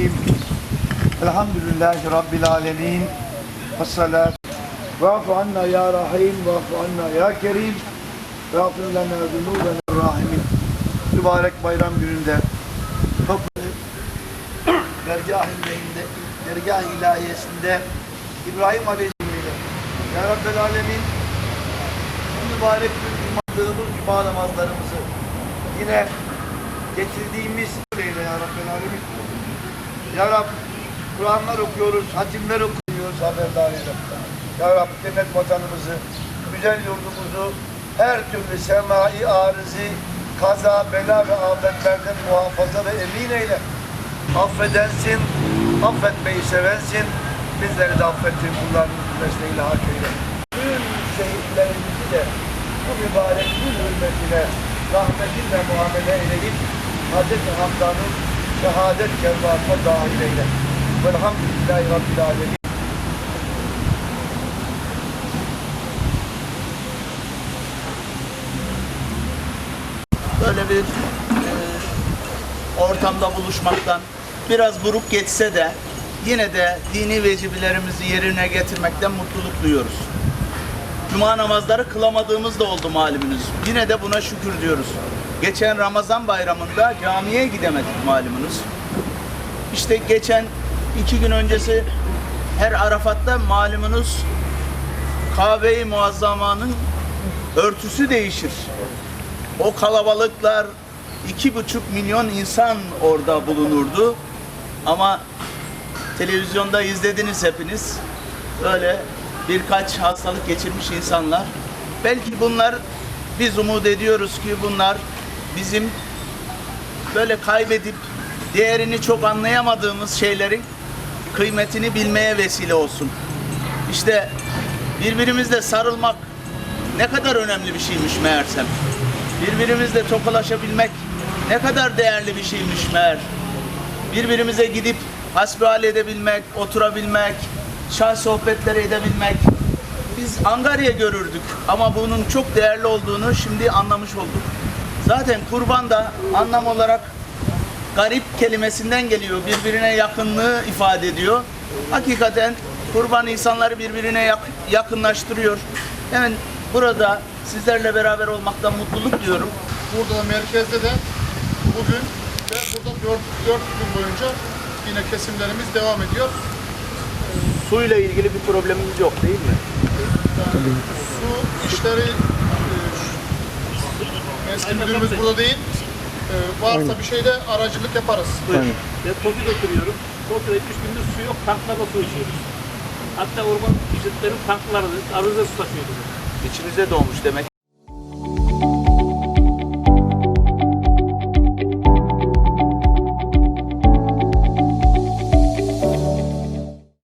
Bismillahirrahmanirrahim. Elhamdülillahi Rabbil alemin. Ve salat. Va'fu anna ya rahim, va'fu anna ya kerim. Va'fu lana zunubena rahimin. Mübarek bayram gününde toplu dergah-ı dergah ilahiyesinde İbrahim Aleyhisselam'ı Ya Rabbel Alemin bu mübarek gün imadığımız cuma namazlarımızı yine getirdiğimiz eyle Ya Rabbel Alemin. Ya Rab Kur'anlar okuyoruz, hatimler okuyoruz haberdar eyle. Ya Rab cennet vatanımızı, güzel yurdumuzu her türlü semai arızi, kaza, bela ve afetlerden muhafaza ve emin eyle. Affedensin, affetmeyi sevensin. Bizleri de affettin kullarının mesleğiyle hak eyle. Tüm şehitlerimizi de bu mübarek gün hürmetine rahmetinle muamele eyleyip Hz. Hamdan'ın şehadet kervanına dahil eyle. Velhamdülillahi Rabbil Alemin. böyle bir e, ortamda buluşmaktan biraz buruk geçse de yine de dini vecibelerimizi yerine getirmekten mutluluk duyuyoruz. Cuma namazları kılamadığımız da oldu malumunuz. Yine de buna şükür diyoruz. Geçen Ramazan bayramında camiye gidemedik malumunuz. İşte geçen iki gün öncesi her Arafat'ta malumunuz Kabe-i Muazzama'nın örtüsü değişir. O kalabalıklar iki buçuk milyon insan orada bulunurdu. Ama televizyonda izlediniz hepiniz. Öyle birkaç hastalık geçirmiş insanlar. Belki bunlar biz umut ediyoruz ki bunlar bizim böyle kaybedip değerini çok anlayamadığımız şeylerin kıymetini bilmeye vesile olsun. İşte birbirimizle sarılmak ne kadar önemli bir şeymiş meğersem. Birbirimizle tokalaşabilmek ne kadar değerli bir şeymiş meğer. Birbirimize gidip hasbihal edebilmek, oturabilmek, şah sohbetleri edebilmek. Biz Angarya görürdük ama bunun çok değerli olduğunu şimdi anlamış olduk. Zaten kurban da anlam olarak garip kelimesinden geliyor. Birbirine yakınlığı ifade ediyor. Hakikaten kurban insanları birbirine yak- yakınlaştırıyor. Hemen burada sizlerle beraber olmaktan mutluluk duyuyorum. Burada merkezde de bugün ve burada 4, 4 gün boyunca yine kesimlerimiz devam ediyor. Suyla ilgili bir problemimiz yok değil mi? Su işleri eski müdürümüz burada değil. E, varsa bir şeyde aracılık yaparız. Buyurun. Ben Tokyo'da oturuyorum. Tokyo'da 3 gündür su yok, tanklarda su içiyoruz. Hatta orman işletlerin tankları arıza su taşıyordu. İçimize doğmuş demek